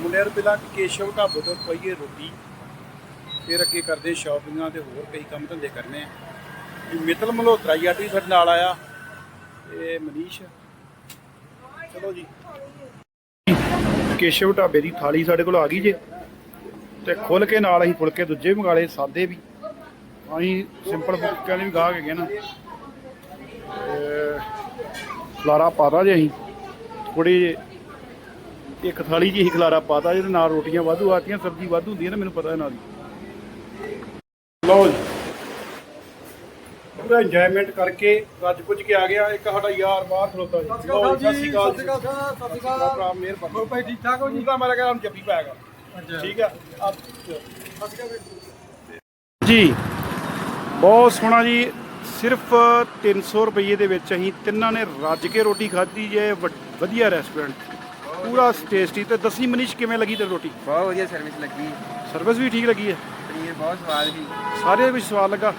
ਮੁੰਡਿਆਂ ਨੂੰ ਪਹਿਲਾਂ ਕੇਸ਼ਵ ਢਾਬੇ ਤੋਂ ਪਈਏ ਰੋਟੀ, ਫਿਰ ਅੱਗੇ ਕਰਦੇ ਸ਼ਾਪਿੰਗਾਂ ਤੇ ਹੋਰ ਕਈ ਕੰਮ ਧੰਦੇ ਕਰਨੇ ਆ। ਮਿੱਤਲ ਮਲਹੋਤਰਾ ਜੀ, ਅੱਜ ਵੀ ਸਾਡੇ ਨਾਲ ਆਇਆ। ਤੇ ਮਨੀਸ਼, ਚਲੋ ਜੀ। ਕੇਸ਼ਵ ਢਾਬੇ ਦੀ ਥਾਲੀ ਸਾਡੇ ਕੋਲ ਆ ਗਈ ਜੇ। ਤੇ ਖੁੱਲ ਕੇ ਨਾਲ ਅਸੀਂ ਫੁਲਕੇ ਦੂਜੇ ਮੰਗਾ ਲਏ, ਸਾਦੇ ਵੀ। ਅਸੀਂ ਸਿੰਪਲ ਫੁਲਕਿਆਂ ਦੇ ਵੀ ਗਾਹ ਕੇ ਗਏ ਨਾ ਲਾਰਾ ਖਲਾਰਾ ਪਾਤਾ ਜੇ ਅਸੀਂ। ਥੋੜੀ ਇੱਕ ਥਾਲੀ ਜੀ ਹੀ ਖਲਾਰਾ ਪਾਤਾ ਜਿਹਦੇ ਨਾਲ ਰੋਟੀਆਂ ਵਾਧੂ ਆਤੀਆਂ ਸਬਜ਼ੀ ਵਾਧੂ ਹੁੰਦੀ ਹੈ ਨਾ ਮੈਨੂੰ ਪਤਾ ਇਹਨਾਂ ਦੀ। ਲਓ ਜੀ। ਪੂਰਾ ਇੰਜੋਇਮੈਂਟ ਕਰਕੇ ਰੱਜ ਪੁੱਜ ਕੇ ਆ ਗਿਆ ਇੱਕ ਸਾਡਾ ਯਾਰ ਬਾਹਰ ਖਲੋਤਾ ਜੀ। ਲਓ ਜੀ, ਸਤਿ ਸ਼੍ਰੀ ਅਕਾਲ ਜੀ ਸਤਿ ਸ਼੍ਰੀ ਬੜਾ ਭਰਾ ਮਿਹਰਬਾਨੀ। ਹੋਰ ਭਾਈ ਠੀਕ ਠਾਕ ਹੋ ਜੀ? ਤਾਂ ਮੇਰਾ ਕਹਿੰਦਾ ਜੱਫੀ ਪਾਏਗਾ ਠੀਕ ਆ। ਸਤਿ ਸ਼੍ਰੀ ਅਕਾਲ ਜੀ। ਬਹੁਤ ਸੋਹਣਾ ਜੀ। ਸਿਰਫ 300 ਰੁਪਏ ਦੇ ਵਿੱਚ ਅਸੀਂ ਤਿੰਨਾਂ ਨੇ ਰੱਜ ਕੇ ਰੋਟੀ ਖਾਧੀ ਜੇ ਵਧੀਆ ਰੈਸਟੋਰੈਂਟ ਪੂਰਾ ਟੇਸਟੀ ਤੇ ਦੱਸੀ ਮਨੀਸ਼ ਕਿਵੇਂ ਲੱਗੀ ਤੇ ਰੋਟੀ? ਬਹੁਤ ਵਧੀਆ ਸਰਵਿਸ ਲੱਗੀ। ਸਰਵਿਸ ਵੀ ਠੀਕ ਲੱਗੀ ਹੈ? ਪਨੀਰ ਬਹੁਤ ਸਵਾਦ ਸੀ। ਸਾਰੇ ਵਿੱਚ ਸਵਾਦ ਲੱਗਾ।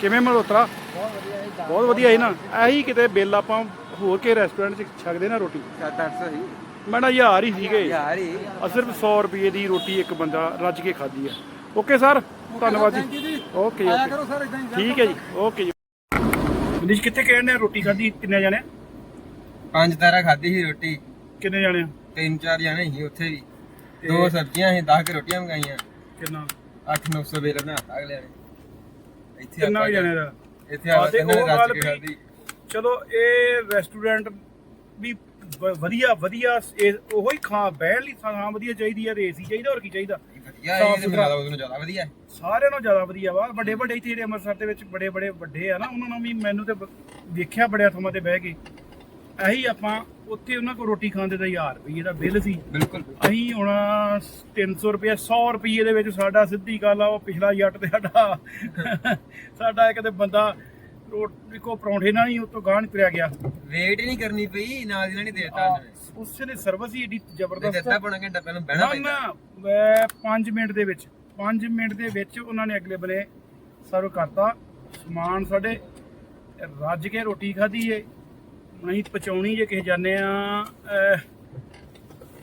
ਕਿਵੇਂ ਮਲਹੋਤਰਾ? ਬਹੁਤ ਵਧੀਆ ਜੀ ਬਹੁਤ ਵਧੀਆ ਹੈ ਨਾ। ਇਹੀ ਕਿਤੇ ਬਿੱਲ ਆਪਾਂ ਹੋਰ ਕੇ ਰੈਸਟੋਰੈਂਟ 'ਚ ਛਕਦੇ ਨਾ ਰੋਟੀ। 7-800 ਸੀ ਮੈਂ ਨਾ ਹਜ਼ਾਰ ਹੀ ਸੀਗੇ। ਯਾਰ ਹੀ। ਸਿਰਫ 100 ਰੁਪਏ ਦੀ ਰੋਟੀ ਇੱਕ ਬੰਦਾ ਰੱਜ ਕੇ ਖਾਧੀ ਆ ਓਕੇ ਸਰ ਧੰਨਵਾਦ ਜੀ। ਓਕੇ ਆਇਆ ਕਰੋ ਸਰ ਇਦਾਂ ਹੀ ਠੀਕ ਹੈ ਜੀ। ਓਕੇ ਜੀ। ਮਨੀਸ਼ ਕਿੱਥੇ ਕਹਿਣੇ ਰੋਟੀ ਖਾਧੀ? ਕਿੰਨੇ ਜਾਣੇ? ਪੰਜ ਤਾਰਾ ਖਾਧੀ ਸੀ ਰੋਟੀ। ਕਿੰਨੇ ਜਾਣੇ ਆ? ਤਿੰਨ ਚਾਰ ਜਣੇ ਸੀ ਉੱਥੇ ਵੀ। ਤੇ- ਦੋ ਸਬਜ਼ੀਆਂ ਸੀ 10 ਕੇ ਰੋਟੀਆਂ ਮੰਗਾਈਆਂ। ਕਿੰਨਾ? 8-900 ਬਿੱਲ ਬਣਾਤਾ ਅਗਲੇ ਨੇ ਇੱਥੇ ਕਿੰਨਾ ਜਾਣੇ ਦਾ? ਇੱਥੇ ਆ ਤੇ ਉਹ ਗੱਲ ਵੀ- ਚਲੋ ਇਹ ਰੈਸਟੋਰੈਂਟ ਵੀ ਵ- ਵਧੀਆ ਵਧੀਆ ਇਹ- ਉਹੋ ਹੀ ਖਾ ਬਹਿਣ ਲਈ ਥਾਂ ਵਧੀਆ ਚਾਹੀਦੀ ਆ ਰੇਸੀ ਚਾਹੀਦਾ ਹੋਰ ਕੀ ਚਾਹੀਦਾ? ਵਧੀਆ ਸਾਫ਼ ਇਹ ਤੇ ਸੁਥਰਾ। ਮਿਲਦਾ ਉਹਨੂੰ ਜ਼ਿਆਦਾ ਵਧੀਆ ਹੈ। ਸਾਰਿਆਂ ਨਾਲੋਂ ਜ਼ਿਆਦਾ ਵਧੀਆ ਵਾ। ਵੱਡੇ ਵੱਡੇ ਇੱਥੇ ਜਿਹੜੇ ਅੰਮ੍ਰਿਤਸਰ ਦੇ ਵਿੱਚ ਬੜੇ ਬੜੇ ਵੱਡੇ ਆ ਨਾ ਉਹਨਾਂ ਨੂੰ ਵੀ ਮੈਨੂੰ ਤੇ ਬ- ਵੇਖਿਆ ਬੜਿਆ ਥਾਵਾਂ ਤੇ ਬਹਿ ਕੇ। ਇਹੀ ਆਪਾਂ ਉੱਥੇ ਉਹਨਾਂ ਕੋਲ ਰੋਟੀ ਖਾਂਦੇ ਤਾਂ 1000 ਰੁਪਏ ਦਾ ਬਿੱਲ ਸੀ। ਬਿਲਕੁਲ ਅਸੀਂ ਹੁਣ 300 ਰੁਪਏ 100 ਰੁਪਏ ਦੇ ਵਿੱਚ ਸਾਡਾ ਸਿੱਧੀ ਗੱਲ ਆ ਉਹ ਪਿਛਲਾ ਜੱਟ ਤੇ ਸਾਡਾ ਸਾਡਾ ਇੱਕ ਤੇ ਬੰਦਾ ਰੋਟੀ ਕੋ ਪਰੌਂਠੇ ਨਾਲ ਹੀ ਉਤੋਂ ਗਾਂ ਤੁਰਿਆ ਗਿਆ। ਵੇਟ ਨਹੀਂ ਕਰਨੀ ਪਈ ਨਾਲ ਦੀ ਨਾਲ ਹੀ ਦੇ ਦਿੱਤਾ ਉਸੇ ਨੇ ਸਰਵਿਸ ਹੀ ਏਡੀ ਜ਼ਬਰਦਸਤ ਦਿੱਤਾ ਪੌਣਾ ਘੰਟਾ ਪਹਿਲਾਂ ਬਹਿਣਾ ਪੈਂਦਾ। ਨਾ 5 ਮਿੰਟ ਦੇ ਵਿੱਚ 5 ਮਿੰਟ ਦੇ ਵਿੱਚ ਉਹਨਾਂ ਨੇ ਅਗਲੇ ਬਲੇ ਸਰਵ ਕਰਤਾ। ਸਮਾਨ ਸਾਡੇ ਰੱਜ ਕੇ ਰੋਟੀ ਖਾਧੀ ਏ। ਅਸੀਂ ਪਚਾਉਣੀ ਜੇ ਕਿਸੇ ਜਾਣੇ ਆ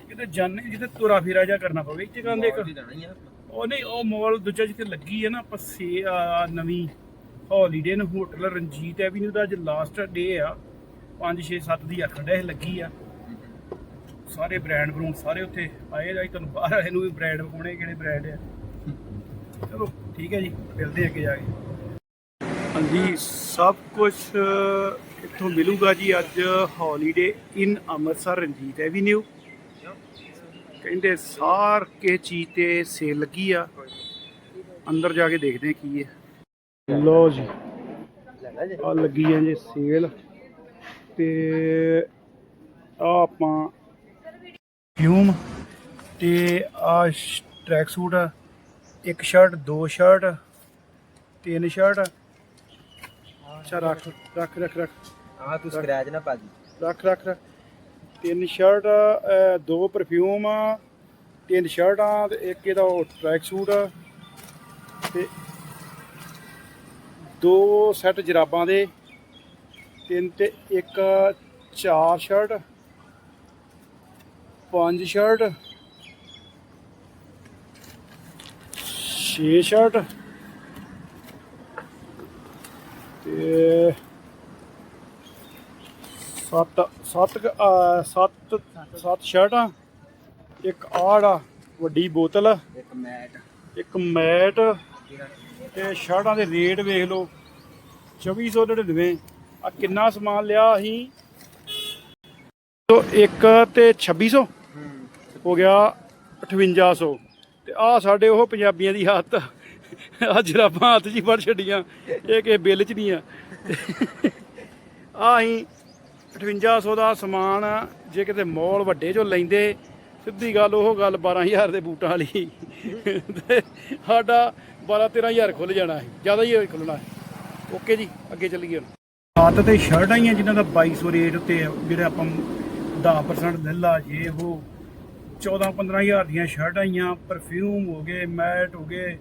ਕਿਤੇ ਜਾਣੇ ਜਿੱਥੇ ਤੁਰਾ ਫੇਰਾ ਜਾ ਕਰਨਾ ਪਵੇ ਇੱਥੇ ਕਹਿੰਦੇ ਇੱਕ। ਉਹ ਨਹੀਂ ਉਹ ਮਾਲ ਦੂਜਾ ਜਿੱਥੇ ਲੱਗੀ ਹੈ ਨਾ ਪੱਸੇ ਨਵੀਂ Holiday Inn hotel Ranjit avenue ਦਾ ਅੱਜ ਲਾਸਟ ਡੇ ਆ। 5 6 7 ਦੀ ਆਖਣ ਇਹ ਲੱਗੀ ਆ। ਸਾਰੇ ਬ੍ਰਾਂਡ ਬਰੂਨ ਸਾਰੇ ਉੱਥੇ ਆਏ ਜਾਈ ਤੁਹਾਨੂੰ ਬਾਹਰ ਵਾਲੇ ਨੂੰ ਵੀ ਬ੍ਰਾਂਡ ਵਿਖਾਉਣੇ ਕਿਹੜੇ ਬ੍ਰਾਂਡ ਆ। ਚਲੋ ਠੀਕ ਹੈ ਜੀ ਮਿਲਦੇ ਅੱਗੇ ਜਾ ਕੇ। ਹਾਂਜੀ ਸਭ ਕੁਝ ਇੱਥੋਂ ਮਿਲੂਗਾ ਜੀ ਅੱਜ Holiday Inn Amritsar, Ranjit avenue ਕਹਿੰਦੇ ਸਾਰ ਕੇ ਚੀਜ਼ ਤੇ ਸੇਲ ਲੱਗੀ ਆ। ਅੰਦਰ ਜਾ ਕੇ ਦੇਖਦੇ ਹਾਂ ਕੀ ਹੈ। ਲੋ ਜੀ ਆ ਲੱਗੀ ਆ ਜੀ ਸੇਲ ਤੇ ਆ ਆਪਾਂ ਫਿਊਮ ਤੇ ਆ ਟਰੈਕ ਸੂਟ ਇੱਕ ਸ਼ਰਟ ਦੋ ਸ਼ਰਟ ਤਿੰਨ ਸ਼ਰਟ ਅੱਛਾ ਰੱਖ ਰੱਖ ਰੱਖ ਰੱਖ। ਆਹ ਤੂੰ ਸਕ੍ਰੈਚ ਨਾ ਪਾ ਦੀ ਰੱਖ ਰੱਖ ਰੱਖ। ਤਿੰਨ ਸ਼ਰਟ ਦੋ ਪਰਫਿਊਮ ਤਿੰਨ ਸ਼ਰਟਾਂ ਤੇ ਇੱਕ ਇਹਦਾ ਉਹ ਟਰੈਕ ਸੂਟ ਤੇ ਦੋ ਸੈੱਟ ਜਰਾਬਾਂ ਦੇ ਤਿੰਨ ਤੇ ਇੱਕ ਚਾਰ ਸ਼ਰਟ ਪੰਜ ਸ਼ਰਟ ਛੇ ਸ਼ਰਟ ਤੇ ਸੱਤ ਸੱਤ ਕੁ, ਅਹ, ਸੱਤ ਸੱਤ ਸ਼ਰਟਾਂ ਇੱਕ ਆੜਾ ਵੱਡੀ ਬੋਤਲ ਇੱਕ ਮੈਟ। ਇੱਕ ਮੈਟ ਤੇ ਸ਼ਰਟਾਂ ਦੇ ਰੇਟ ਵੇਖ ਲਓ 2499 ਆ ਕਿੰਨਾ ਸਮਾਨ ਲਿਆ ਅਸੀਂ? ਤੋ ਇੱਕ ਤੇ 2600 ਹੋ। ਗਿਆ 5800 ਤੇ ਆ ਸਾਡੇ ਉਹ ਪੰਜਾਬੀਆਂ ਦੀ ਹੱਥ ਆ ਜਰਾਬਾਂ ਹੱਥ 'ਚ ਹੀ ਫੜ ਛੱਡੀਆਂ ਇਹ ਕਿਸੇ ਬਿੱਲ 'ਚ ਨਹੀਂ ਆ। ਆ ਅਸੀਂ 5800 ਦਾ ਸਮਾਨ ਜੇ ਕਿਤੇ ਮੋਲ ਵੱਡੇ ਚੋਂ ਲੈਂਦੇ ਸਿੱਧੀ ਗੱਲ ਉਹ ਗੱਲ 12000 ਦੇ ਬੂਟਾਂ ਵਾਲੀ। ਤੇ ਸਾਡਾ 12 13000 ਖੁੱਲ ਜਾਣਾ ਹੈ ਜ਼ਿਆਦਾ ਹੀ ਖੁੱਲਣਾ ਹੈ ਓਕੇ ਜੀ ਅੱਗੇ ਚੱਲੀਏ ਹੁਣ। ਹੱਥ ਤੇ ਸ਼ਰਟਾਂ ਹੀ ਆ ਜਿਨ੍ਹਾਂ ਦਾ 2200 ਰੇਟ ਉੱਤੇ ਆ, ਜਿਹੜੇ ਆਪਾਂ 10% ਲੱਲਾ ਜੇ ਉਹ 14 15000 ਦੀਆਂ ਸ਼ਰਟਾਂ ਆਈਆਂ ਪਰਫਿਊਮ ਹੋ ਗਏ ਮੈਟ ਹੋ ਗਏ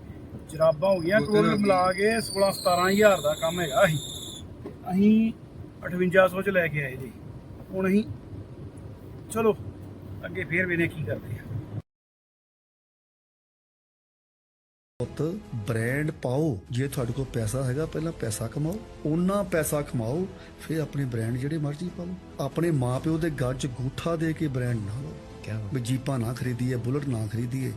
ਜਰਾਬਾਂ ਹੋ ਗਈਆਂ ਟੋਟਲ ਮਿਲਾ ਕੇ 16 17000 ਦਾ ਕੰਮ ਹੈਗਾ ਅਸੀਂ ਅਸੀਂ 5800 ਚ ਲੈ ਕੇ ਆਏ ਜੀ। ਹੁਣ ਅਸੀਂ ਚਲੋ ਅੱਗੇ ਫੇਰ ਵੇਨੇ ਕੀ ਕਰਦੇ ਆ। ਪੁੱਤ ਬ੍ਰਾਂਡ ਪਾਓ। ਜੇ ਤੁਹਾਡੇ ਕੋਲ ਪੈਸਾ ਹੈਗਾ ਪਹਿਲਾਂ ਪੈਸਾ ਕਮਾਓ। ਉਹਨਾਂ ਪੈਸਾ ਕਮਾਓ ਫਿਰ ਆਪਣੇ ਬ੍ਰਾਂਡ ਜਿਹੜੇ ਮਰਜ਼ੀ ਪਾਓ। ਆਪਣੇ ਮਾਪਿਓ ਦੇ ਗੱਲ ਗੂਠਾ ਦੇ ਕੇ ਬ੍ਰਾਂਡ ਨਾ ਲਓ। ਵੀ ਜੀਪਾਂ ਨਾ ਖਰੀਦੀਏ ਬੁਲਟ ਨਾ ਖਰੀਦੀਏ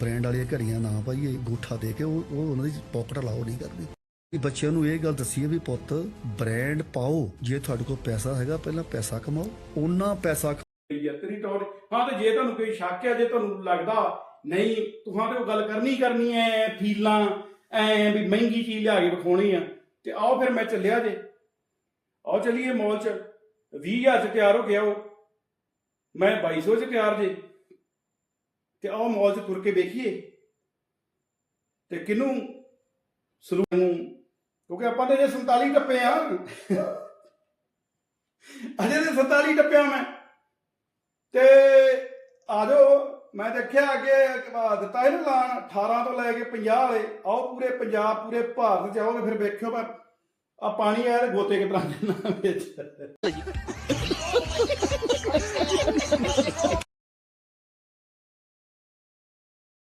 ਬ੍ਰਾਂਡ ਵਾਲੀਆਂ ਘੜੀਆਂ ਨਾ ਪਾਈਏ ਗੂਠਾ ਦੇ ਕੇ ਉਹ ਉਹ ਉਹਨਾਂ ਦੀ ਪਾਕਟ ਲਾਓ ਨਹੀਂ ਕਰਦੀ। ਵੀ ਬੱਚਿਆਂ ਨੂੰ ਇਹ ਗੱਲ ਦੱਸੀਏ ਵੀ ਪੁੱਤ ਬ੍ਰਾਂਡ ਪਾਓ ਜੇ ਤੁਹਾਡੇ ਕੋਲ ਪੈਸਾ ਹੈਗਾ ਪਹਿਲਾਂ ਪੈਸਾ ਕਮਾਓ ਉਹਨਾਂ ਪੈਸਾ ਆ ਤੇਰੀ ਟੌਰ। ਹਾਂ ਤੇ ਜੇ ਤੁਹਾਨੂੰ ਕੋਈ ਸ਼ੱਕ ਹੈ ਜੇ ਤੁਹਾਨੂੰ ਲੱਗਦਾ ਨਹੀਂ ਤੁਹਾਂ ਤੇ ਉਹ ਗੱਲ ਕਰਨੀ ਕਰਨੀ ਐ ਫੀਲਾਂ ਐ ਵੀ ਮਹਿੰਗੀ ਚੀਜ਼ ਲਿਆ ਕੇ ਵਿਖਾਉਣੀ ਆ ਤੇ ਆਓ ਫਿਰ ਮੈਂ ਚੱਲਿਆ ਜੇ। ਆਓ ਚੱਲੀਏ ਮਾਲ ਚ। 20000 ਚ ਤਿਆਰ ਹੋ ਗਿਆ ਉਹ ਮੈਂ 2200 ਚ ਤਿਆਰ ਜੇ। ਤੇ ਆਓ ਮੌਲ ਚ ਤੁਰ ਕੇ ਵੇਖੀਏ। ਤੇ ਕਿਨੂੰ ਸਲੂਨ ਨੂੰ ਕਿਉਂਕਿ ਆਪਾਂ ਤੇ ਜੇ 47 ਟੱਪੇ ਆ। ਅਜੇ ਤੇ 47 ਟੱਪਿਆ ਮੈਂ। ਤੇ ਆ ਜਾਓ। ਮੈਂ ਦੇਖਿਆ ਅੱਗੇ ਅਹ ਦਿੱਤਾ ਇਹਨੂੰ ਲਾਣ 18 ਤੋਂ ਲੈ ਕੇ 50 ਵਾਲੇ। ਆਓ ਪੂਰੇ ਪੰਜਾਬ, ਪੂਰੇ ਭਾਰਤ ਚ ਆਓਗੇ ਫਿਰ ਵੇਖਿਓ ਮੈਂ ਆ ਪਾਣੀ ਆਇਆ ਤੇ ਗੋਤੇ ਕਿਤਨਾ ਦੇਣਾ ਵਿੱਚ।